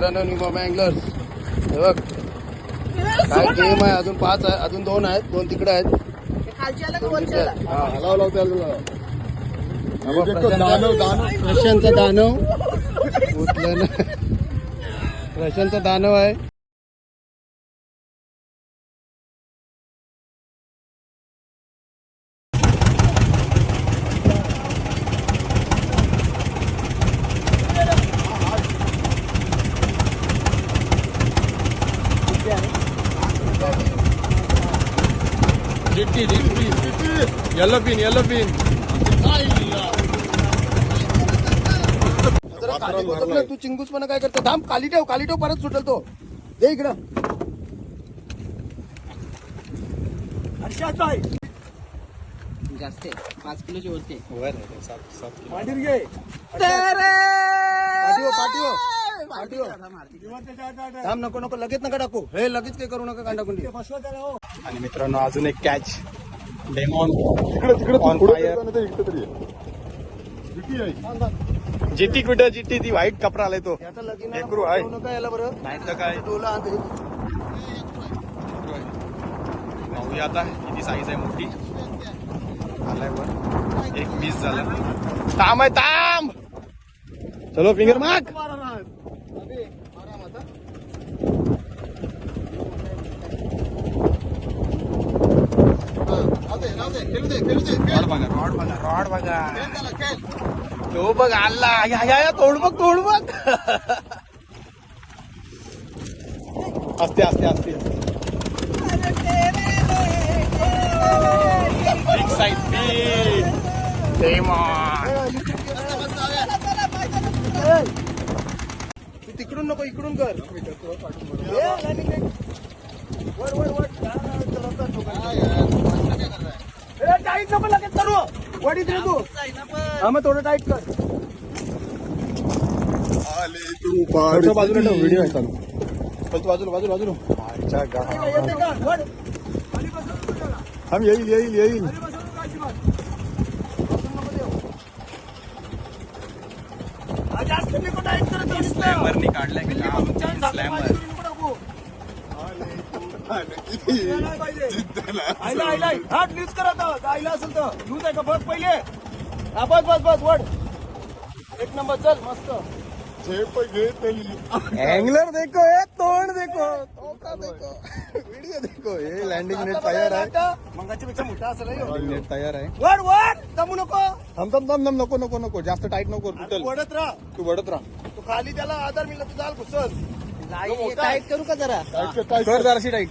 मित्रांनो निमा अँगलर्स हे बघ. काय गेम आहे? अजून पाच आहे अजून दोन आहेत. दोन तिकडे आहेत. हा, हलाव. हा दानव, दानव. प्रशांतचा- प्रशांतचा दानव. उठलं ना. प्रशांतचा दानव आहे. जरा खाली बसत ना, तू चिंगूसपणा काय करतो? थांब खाली ठेव खाली ठेव परत सुटेल तो. दे इकडं. जास्त आहे. पाच किलोची वरती आहे. पाठीव पाठीव पाठीव थांब नको नको लगेच नका टाकू. हे लगेच काही करू नका कांडा कुंडी आणि मित्रांनो अजून एक कॅच डेमॉन. ऑन फायर जिट्टी कुठं? जिट्टी ती व्हाईट कपडा आलाय तो. याचा लगीन लेकरू आहे. बरं. नाही तर काय? पाहूया आता किती साईज आहे मोठी. आलाय वर. एक मिस झालं. ताम आहे ताम चलो फिंगर माग रॉड बघा रॉड बघा. तो बघ आला. या या या तोड बघ तोड बघ. असते असते असते. तू तिकडून नको इकडून कर. वर, वर, वर. टाईट नको लगेच करू वडीत रे तू. हा मग थोडं टाईट कर. थोडं बाजूला ठेव व्हिडिओ आहे चालू. फक्त बाजूला बाजूला बाजूला. अच्छा गा येते का? वड. हम येईल येईल येईल. जास्त. स्लॅमरनी काढलाय स्लॅमर. आईला आईला हा न्यूज कर आता आईला असेल तर. न्यूज आहे का बघ पहिले. हा बस बस बस वड. एक नंबर चल मस्त. एंगलर देखो ये तोंड देखो तोका देखो. व्हिडिओ देखो हे लँडिंग नेट तयार आहे. मंगाच्या पेक्षा मोठा असेल हे. लँडिंग नेट तयार आहे. वड वड जमू नको. थांब थांब थांब थांब नको नको नको. जास्त टाईट नको तू वडत राहा. तू वडत राहा. तू खाली त्याला आधार मिळला तू जाल घुसल. टाईट करू का जरा कर जराशी टाईट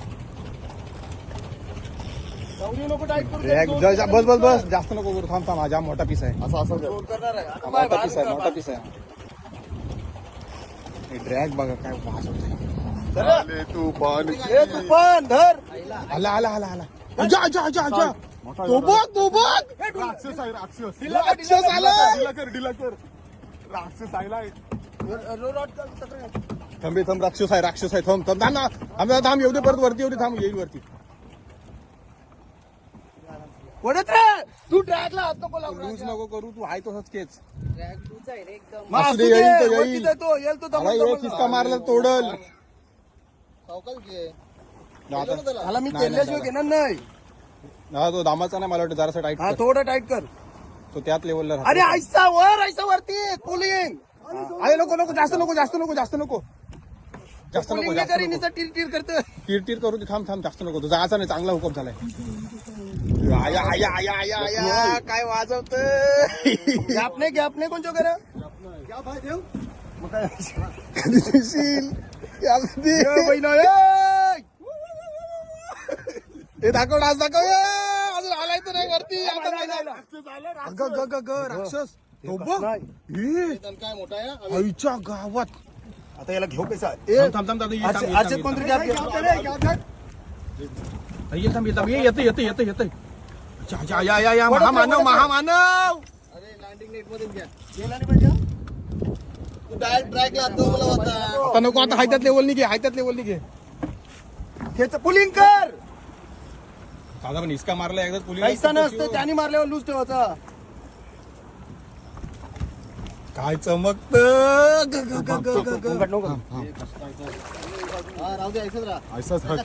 बस बस बस जास्त नको करू थांब थांब हा मोठा पीस आहे असं असं मोठा पीस आहे मोठा. पीस आहे ड्रॅग बघा काय वास होतोय चला. ए, तू पण धर आला आला आला आला जा जा जा जा तो बघ तो बघ राक्षस आहे राक्षस ढिला कर, ढिला राक्षस कर, आला. डिला कर डिला कर राक्षस आयला रॉड तक्रार. थांबे थांब राक्षस आहे राक्षस आहे थांब थांब. थांब ना थांब थांब येऊ दे परत वरती येऊ दे थांब येईल वरती. वडत रे तू ट्रॅकला हात नको लावू लूज राजा. नको करू तू आहे तसंच केच असू दे, येईल तो, वरती येईल. जातो, येईल तो दमन- मला दमन. एक किसका मारला तोडल. आता त्याला. मी नाही, नाही, घेणार नाही. हा तो दामाचा नाही मला वाटतं जरासा टाईट हा थोडं टाईट कर. तो त्याच लेवलला अरे ऐसा वर ऐसा वरती. पुलिंग अरे नको नको जास्त नको जास्त नको जास्त नको. जास्त नको जास्त नको. टीर टीर करतं? टीर टीर करू दे थांब थांब जास्त नको. तुझा जायचा नाही चांगला हुकम झालाय. आया आया आया आया आया. काय वाजवत गॅप नाही गॅप नाही कोणच्या करा कधी देशील याला दे. हे दाखव डास दाखव. ए, अजून आलाय तर नाही वरती. आता नाही झालं. ग ग ग ग राक्षस. तो बघ. नाही. ए, काय मोठा आहे आईच्या गावात. आता याला घेऊ पैसा. ये थांब ये येतं येतं येतं येतं अच्छा, अच्छा, या या या महामानव महामानव! गेला नाही पाहिजे तू डायरेक्ट ट्रॅक लागतो मला होता. आता नको आता हायत्यात लेवल घे हायत्यात लेवल घे खेच पुलिंग कर. दादा पण इसका मारला एकदा पोलीस पैसा नसतं त्याने मारल्यावर लूज ठेवायचा. काय चमकत? ऐसाच हा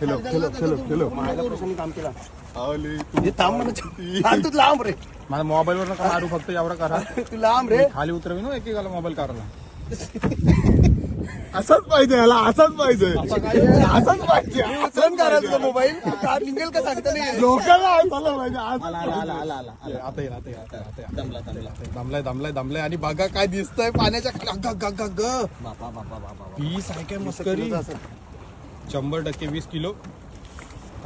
तू हे लांब रे. माझ्या मोबाईल वर मारू फक्त एवढं करा. तू लांब रे. खाली उतरवी ना एकेकाला मोबाईल करायला असाच पाहिजे याला असाच पाहिजे. असाच पाहिजे उचलून करायचं मोबाईल. कार निघेल का सांगता नाही लोकांना ऐकायला पाहिजे आता येईल येईल. दमलाय दमलाय दमलाय. आणि बघा काय दिसतंय पाण्याच्या खाली. वीस आहे काय मस्करी. शंभर टक्के वीस किलो.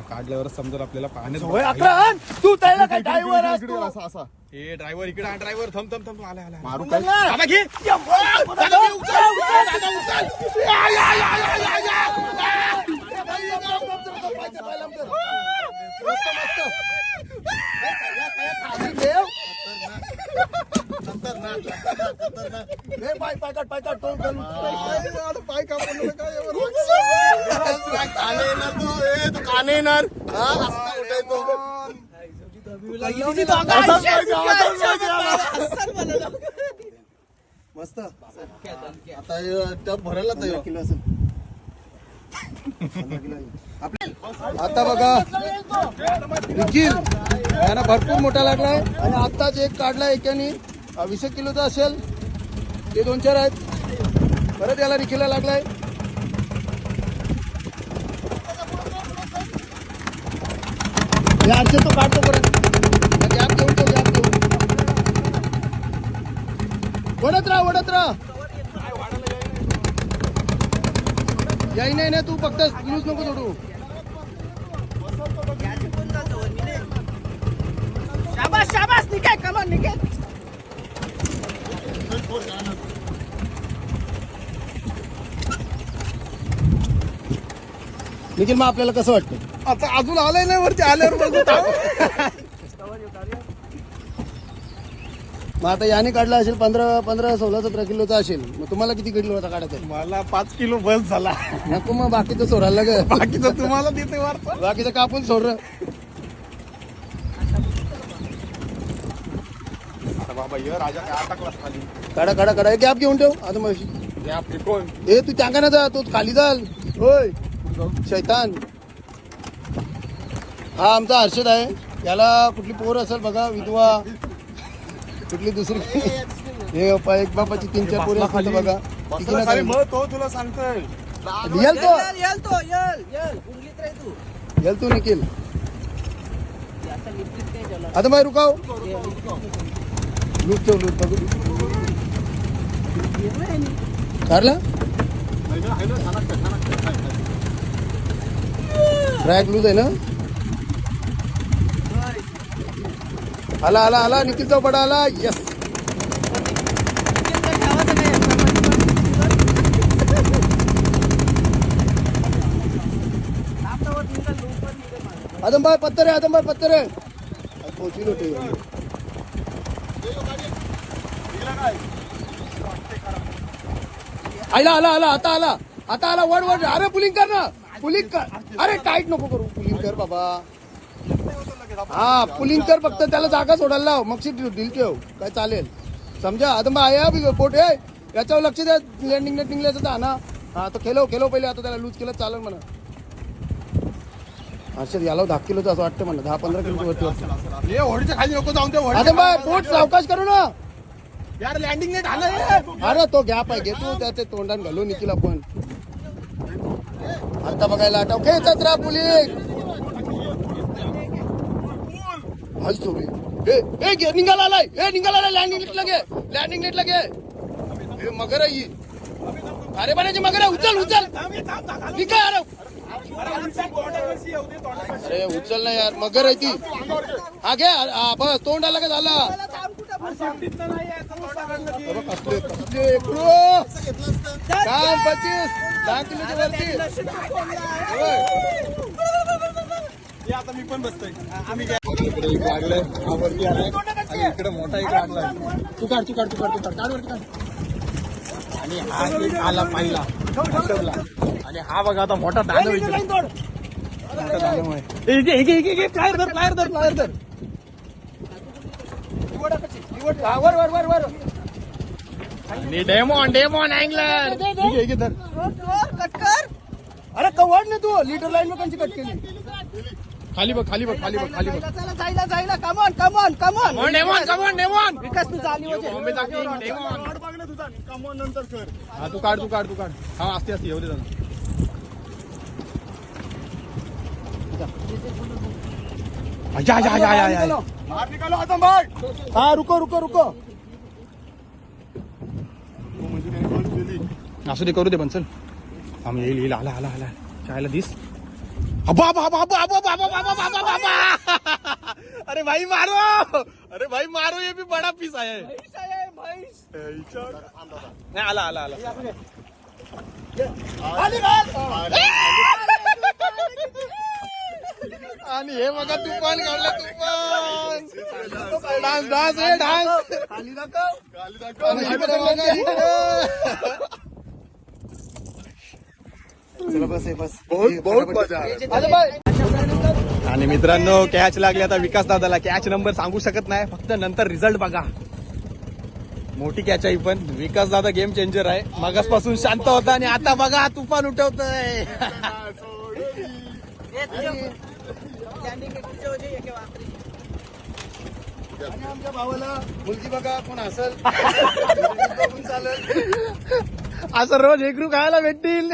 काढल्यावर समजेल आपल्याला होय, पाण्यात. तू त्याला काय ड्रायव्हर असा असा. ए ड्रायव्हर इकडे ड्रायव्हर थम थम थम आला आला मारू काय दादा घे दादा घे, उचल, उचल, दादा उचल. या, या, या, या, या, या. पाय पाय काढ पाय काढ तोंड करून. आता पाय कापून नका काय एवढं. काने येणार तू ए तू काने येणार हा असं उठायचो असाच पाहिजे असाच पाहिजे याला. मस्त. आता टप भरायला तयार किलो असेल. आता बघा. निखिल यानं भरपूर मोठा लागलाय आणि आत्ताच एक काढलाय एकाने. वीस एक किलोचा असेल. ते दोन चार आहेत. परत याला निखिलला लागलाय. या अर्चे तो काढतो परत. गॅप घेऊन तो गॅप घेऊन वडत राहा वडत राहा. याही नाही ना तू फक्त लूज नको सोडू. शाबास शाबास निखिल मग आपल्याला कसं वाटतं? आता अजून आलंय नाही वरती आल्यावर बघू मग आता याने काढला असेल पंधरा पंधरा सोळा सतरा किलोचा असेल. मग तुम्हाला किती किलो होता काढायचा मला पाच किलो बस झाला. नको मग बाकीचं सोडायला ग बाकीचं तुम्हाला देते वार्ता बाकीचं कापून सोड बाबा ये राजा काय अटकलास खाली? काढा काढा काढा. गॅप घेऊन ठेव. आता मग हे आपली कोण ए तू त्या ना जा. तू खाली जाल. होय. शैतान. हा आमचा हर्षद आहे. याला कुठली पोर असेल बघा विधवा. कुठली दुसरी हे पा- एक बापाची तीन चार पोरी असतील तर बघा. बसला ना खाली मग तो तुला सांगतोय. रियल तो. यल यल तो यल यल. उंगलीत रे तू. यल तू निखिल. आता लिपलीत काय झालं? आता मग रुकाव. लूट ठेव लूट बघू. कारला? ट्रॅक लूज आहे ना? आला आला आला निखिल चौपडा आला यस आदमबाई पत्तर आहे आदमबाई पत्तर आहे पोचली होते. आला आला आला आता आला. आता आला वड वड. अरे पुलिंग कर ना. पुलिंग कर. अरे टाईट नको करू. पुलिंग कर बाबा. हा पुलिंग कर फक्त त्याला जागा सोडायला लाव. मग डील ठेव. काय चालेल? समजा आता मग आया बी पोट आहे याच्यावर लक्ष द्या लँडिंग नेटिंगला तर ना हा तो खेलो खेलो पहिले. आता त्याला लूज केलं चालेल म्हणा. हर्षद याला दहा किलोचं असं वाटतं म्हणा दहा पंधरा किलोचं वरती वाटतं. होडीच्या खाली नको जाऊन ते आता सावकाश करू ना. यार लँडिंग झालं अरे तो गॅप आहे. घे तू त्याचे तोंडात घालू निखिल आपण आता बघायला आठव. खेचत राहा पुलिस हाय सोबी ए ए गे निघाला आलाय ए निघाला आलाय लँडिंग नेट लगे लँडिंग नेट लगे। ए मगर आहे ही. अरे बनायची मगर आहे उचल उचल निघा अरे अरे उचल ना यार मगर आहे ती हा घे हा बस तोंड आला का झाला कसले दहा किलोच्या वरती होय. आता मी पण बसतोय. इकडे एक लागलंय हा वरती आलाय. आणि इकडे मोठा एक लागलाय तू काढ तू काढ तू काढ तू काढ. काढ वरती काढ. आणि हा एक आला पहिला. आणि हा बघा आता मोठा दानव इकडे. मोठा दानव आहे इकडे, इकडे, इकडे, इकडे, फ्लायर धर फ्लायर धर फ्लायर धर. वर वर वर वर. आणि डेमॉन डेमॉन अँगलर. कट कर. अरे कवड ना तू लिटर लाईन कंची कट केली. खाली बघ खाली बघ खाली बघ खाली बघ. चला जायला जायला. Come on come on come on demon come on demon Vikas तू चालली होते. बॉम्बेचा किंग डेमॉन वाट बघ ना तुझा कमॉन नंतर कर. हा तू काढ तू काढ तू काढ. हा असते असते येऊ दे जरा. आजा, आजा, आजा, आजा, आजा. बाहेर निकालो आता भाई. हा रुको रुको रुको. म्हणजे त्याने केली असू दे करू दे पण चल आम्ही येईल येईल. आला आला आला. चायला दिस. अबा अबा अबा अबा अबा अबा अबा अबा अबा अबा अरे भाई मारो अरे भाई मारो ये भी बड़ा पीस आया है नाही आला आला आला आणि हे बघा तुफान काढलं तुफान डान्स डान्स रे डान्स खाली दाखव खाली दाखव चला बस आहे बस. बहुत बहुत मजा आहे. अरे बाय. आणि मित्रांनो कॅच लागली आता विकास दादाला. कॅच नंबर सांगू शकत नाही फक्त नंतर रिझल्ट बघा. मोठी कॅच आहे पण. विकास दादा गेम चेंजर आहे. मगासपासून शांत होता आणि आता बघा तुफान उठवतोय. आणि आमच्या भावाला मुलगी बघा कोण असल कोण चालेल असं रोज एक रू खायला भेटतील.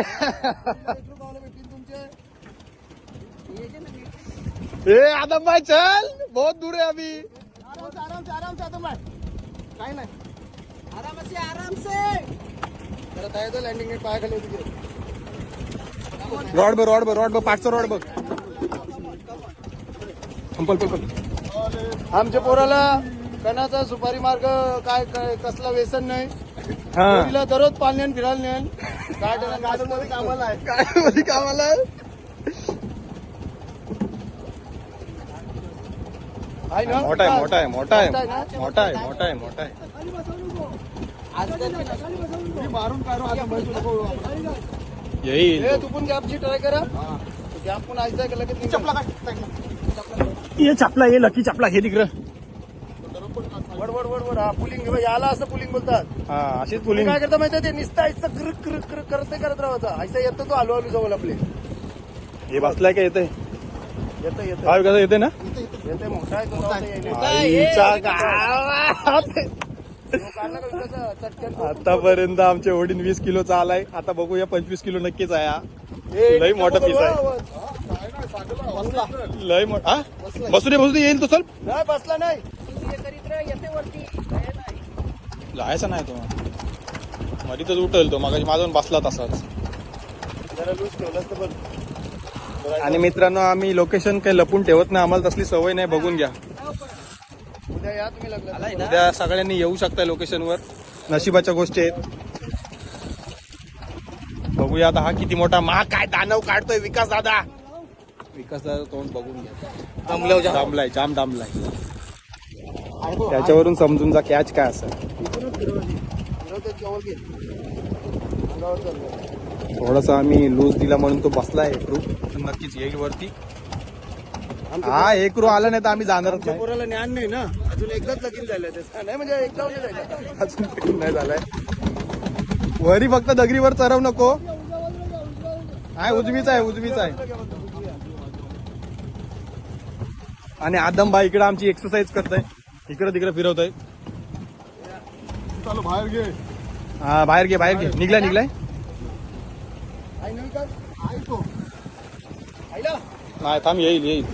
ए आदम भाई चल. बहुत दूर है अभी. आराम से आराम से आराम से आता बाय काय नाही. आराम से आराम से जरा तयार लँडिंग नेट पाया खाली होती रॉड बघ रॉड बघ रॉड बघ पाठचा रॉड बघ. पल पल आमच्या पोराला कणाचा सुपारी मार्ग काय काय कसला व्यसन नाही. हा. पोरीला दररोज पाण्यान फिरायला नेन गार्डनमध्ये कामाला आहे? काय मध्ये कामाला? आहे ना? मोठा आहे मोठा आहे मोठा आहे. मोठा आहे? मोठा आहे मोठा आहे मोठा आहे. आज तर मी मारून काढू आता म्हैस नको येईल. ए तू पण गॅपची ट्राय करा. गॅप पण ऐसा का लगेच चपला ये चपला ये लकी चपला हे तिकडं. वड वड वड वड. हा पुलिंग याला असं पुलिंग बोलतात. हा अशीच पुलिंग काय करता माहिती ते निसतं ऐसा कर कर कर करत करत राहायचा ऐसा येतं तो आलो आलो जवळ आपले. हे बसलाय का? येते येतं येतं हा विकास येते ना? येते मोठा आहे तो जाऊ दे, येईल. आईच्या गावात. तो काढला का विकासा? चटकन तो. आतापर्यंत आमचे वडील वीस किलोचा आलाय आता बघूया पंचवीस किलो नक्कीच आहे हा. ए, लई मोठा piece आहे. बसला लय मोठा बसू दे बसू दे येईल तो चल. नाही बसला नाही हे करीत राह, येते वरती काय नाही. जायचा नाही तो. मधीतच उठल तो मग माझा बसला तसाच. आणि मित्रांनो आम्ही लोकेशन काही लपून ठेवत नाही आम्हाला तसली सवय नाही बघून घ्या. उद्या या तुम्ही लागला उद्या सगळ्यांनी येऊ शकता लोकेशनवर नशिबाच्या गोष्टी आहेत. बघूया आता हा किती मोठा मा काय दानव काढतोय विकास दादा. विकास दादा तोंड बघून घ्या. दमलं जाम. दामलाय जाम दामलाय. त्याच्यावरून समजून जा कॅच काय असं इथूनच फिरवली. फिरवते जवळ घे. अंगावर चाललं. थोडासा आम्ही लूज दिला म्हणून तो बसलाय एकरू नक्कीच येईल वरती. हा एकरू आला नाही तर आम्ही जाणारच आमच्या नाही. पोराला ज्ञान नाही ना. अजून एकदाच लगीन झालं नाही म्हणजे एकदा अजून तरी नाही झालाय. वरी फक्त दगरीवर चरव नको. आहे उजवीच आहे उजवीच आहे. आणि आदम भाई इकडे आमची एक्सरसाइज करताय. इकडे तिकडे फिरवतोय. चालू बाहेर घे. हा बाहेर घे बाहेर घे निघलाय निघलाय आई नाही तो थांब येईल येईल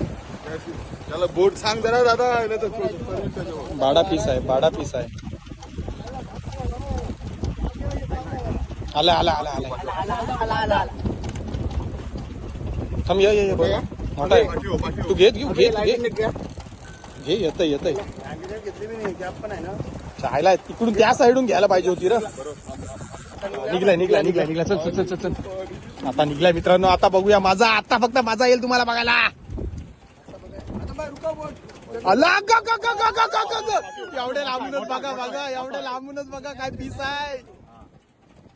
त्याला बोट सांग जरा दादा तो-. बाडा पीस आहे बाडा पीस आहे आला आला आला आला। थांब ये ये ये बघा मोठा आहे. तू घे घेऊ घे घे येतंय लँग्वेज घेतली मी नाही गॅप पण आहे ना? चायला इकडून त्या साईडून घ्यायला पाहिजे होती रा निघलाय निघलाय निघलाय निघला चल चल चल चल आता निघलाय मित्रांनो आता बघूया माझा आता फक्त माझा येईल तुम्हाला बघायला. अला एवढ्या लांबूनच बघा बघा एवढ्या लांबूनच बघा काय पीस आहे.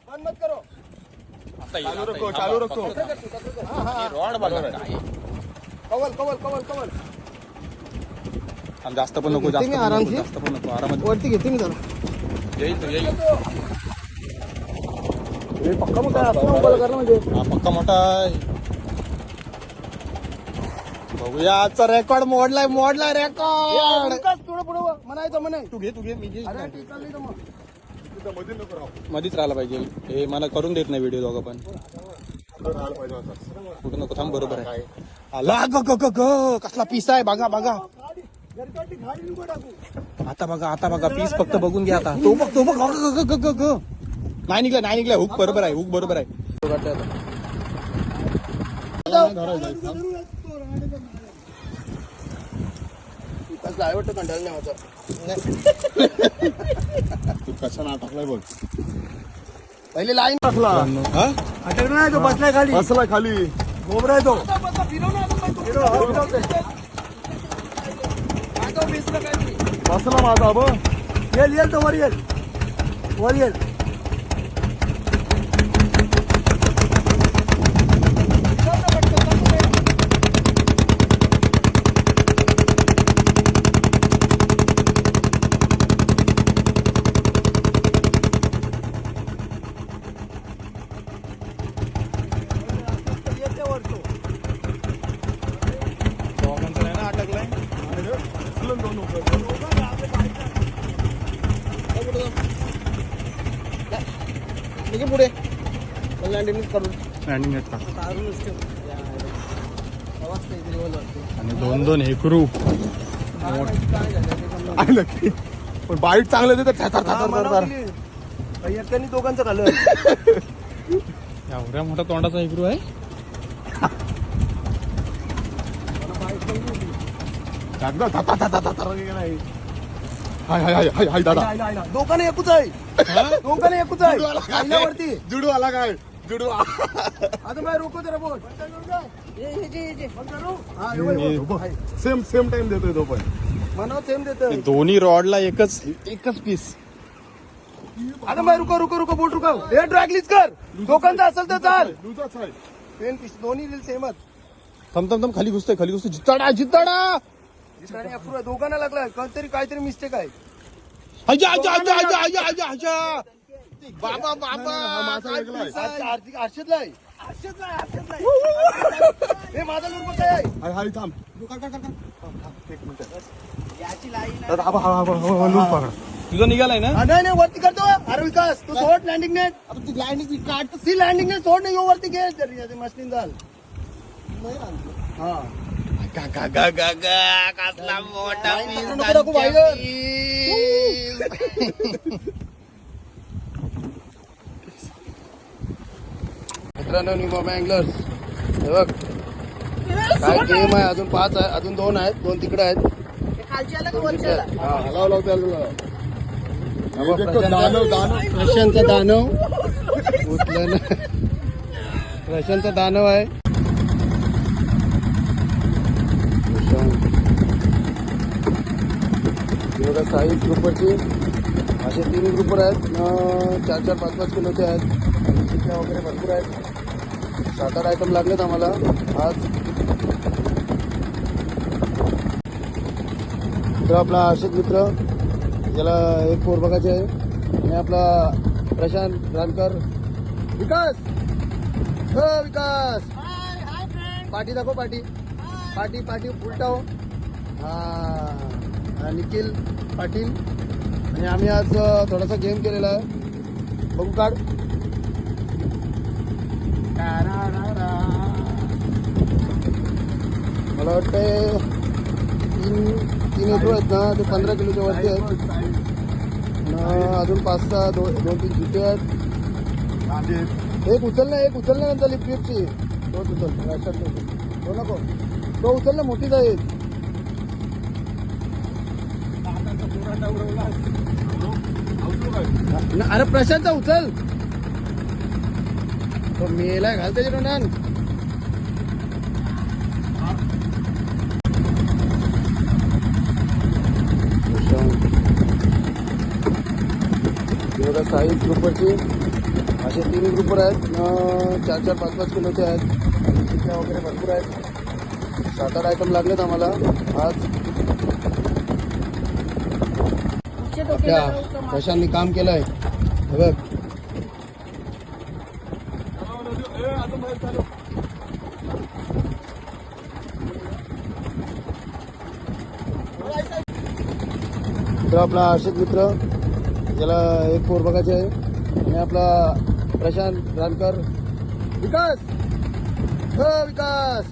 बंद करो चालू चालू रॉड बघा कवल कवल कवल कवल. आणि जास्त पण नको जास्त घेते मी पण नको आरामशीर. जास्त पण नको आरामात. वरती घेते मी जरा. येईल तो येईल. हे पक्का मग काय असं म्हणजे? हा पक्का मोठा आहे. बघूया आजचा रेकॉर्ड मोडलाय मोडलाय रेकॉर्ड. थोडं पुढं. म्हणायचं म्हणाय तू घे तू घे मी घे अरे ठीक चाललंय ना मग. तिथं मध्ये नको राहू. मधीच राहिला पाहिजे. हे मला करून देत नाही व्हिडिओ दोघं पण. पुढं राहायला पाहिजे होता कुठं नको थांब बरोबर आहे. आला ग ग ग ग. कसला पीस आहे बघा बघा. आता बघा आता बघा पीस फक्त बघून घ्या आता. तो बघ तो बघ ग, ग, ग, ग, ग. नाही निघला नाही निघला. हुक बरोबर आहे हुक बरोबर आहे. वाटतं कंटाळा नाही तू बघ पहिले लाईन टाकला हा? अटकला नाही तो बसलाय खाली बसला खाली गोबरा आहे तो हा, फिरव ते. बसला माझा बघ येल येल तो वर येल वर येल येते वर तो. निघे पुढे लँडिंग करून. लँडिंग आणि दोन दोन हेकरू नक्की? पण बाईट चांगलं देतात हा, एकट्याने दोघांचं खाल्लं. एवढ्या मोठा तोंडाचा हेकरू आहे हे नाही. हाय हाय हाय हाय हाय दादा. दोघांना एकूच आहे. दोघांना एकूच आहे. आला काय? जुडू आला काय? जुडू आ- आता मैं रोको जरा बोल. ये ये जे ये. जे बंद करू? बघ, बघ. सेम सेम टाइम देतोय तो पण. मनावर सेम देत दोन्ही रॉडला एकच एकच पीस आता मैं रुको रुको रुको बोट रुको हे ड्रॅगलीच कर. दोघांचं असेल तर चाल. पेन पीस दोन्ही रील सेमच थम थम थम खाली घुसतोय खाली घुसतोय. जिताडा जिताडा! अप्रूव्ह आहे. दोघांना लागलाय काहीतरी काहीतरी मिस्टेक आहे. आजा आजा आजा आजा आजा आजा! बाबा बाबा आर्थिक आरशेतला आहे आरशेतला आरशेतला. हे माझा लुरको काय आहे याची लाईन. तुझा निघालाय ना? नाही नाही वरती करतो अरे विकास तू सोड लँडिंग नेट ती लँडिंग काढ ती लँडिंग नेट सोड नाही वरती घे. मशीन झाल. हा. कसला मोठा मित्रांनो न्यू बॉम्बे अँगलर्स. हे बघ. काय गेम आहे अजून पाच आहे अजून दोन आहेत दोन तिकडे आहेत. खालची आला का वरची आला? हा. लाव, लाव, त्याला लाव. हा बघ, एक एक दानव, दानव. प्रशांतचा दानव. उचलं ना. प्रशांतचा दानव आहे. प्रशांत. हे साई ग्रुपरची असे तीन ग्रुपर आहेत. चार चार पाच पाच किलोचे आहेत. चिकल्या वगैरे भरपूर आहेत. सात आठ आयटम लागलेत आम्हाला. आज मित्र आपला आशिक मित्र ज्याला एक फोर बघायचे आहे. आणि आपला प्रशांत रानकर. विकास! हो विकास! पाठी दाखव पाठी. पाठी पाठी उलटा हो. निखिल पाटील. आणि आम्ही आज थोडासा गेम केलेला आहे. बघू काढ मला वाटतंय तीन तीन एकरो आहेत ना ते पंधरा किलोच्या वरती आहेत. अजून पाच सहा दोन दोन तीन जुटे आहेत. एक उचल ना एक उचल ना नंतर लिपची तोच उचल. लक्षात. तो नको. तो उचल ना आहे न- अरे प्रशांतचा उचल. मेला घाल त्याच्या तोंडान. एवढा साई ग्रुपरची असे तीन ग्रुपर आहेत चार चार पाच पाच किलोचे आहेत. चिकल्या वगैरे भरपूर आहेत. सात आठ आयटम लागलेत आम्हाला. आज त्या लावू का मागे? प्रशांतनी काम केलंय? हे बघ. तो आपला हर्षद मित्र ज्याला एक पोर बघायचे आहे आणि आपला प्रशांत रानकर. विकास! हो विकास!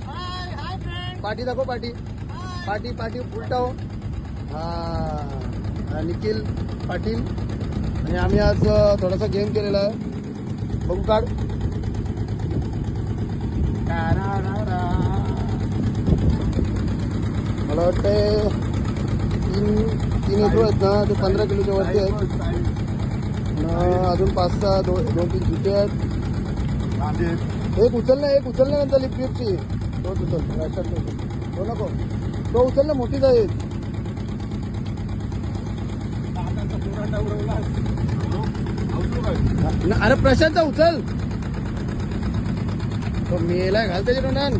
पाठी दाखव पाठी. पाठी पाठी उलटाव. हा. निखिल पाटील. आणि आम्ही आज थोडासा गेम केलेला आहे. बघू काढ मला वाटतंय तीन तीन एकरू आहेत ना ते पंधरा किलोच्या वरती आहेत. अजून पाच सहा दोन दोन तीन जुटे आहेत. एक उचल ना एक उचल ना नंतर उचल रायसर तो उचल. तो नको. तो उचल ना मोठी जाईल. न- अरे प्रशांतचा उचल. तो मेला घाल त्याच्या तोंडान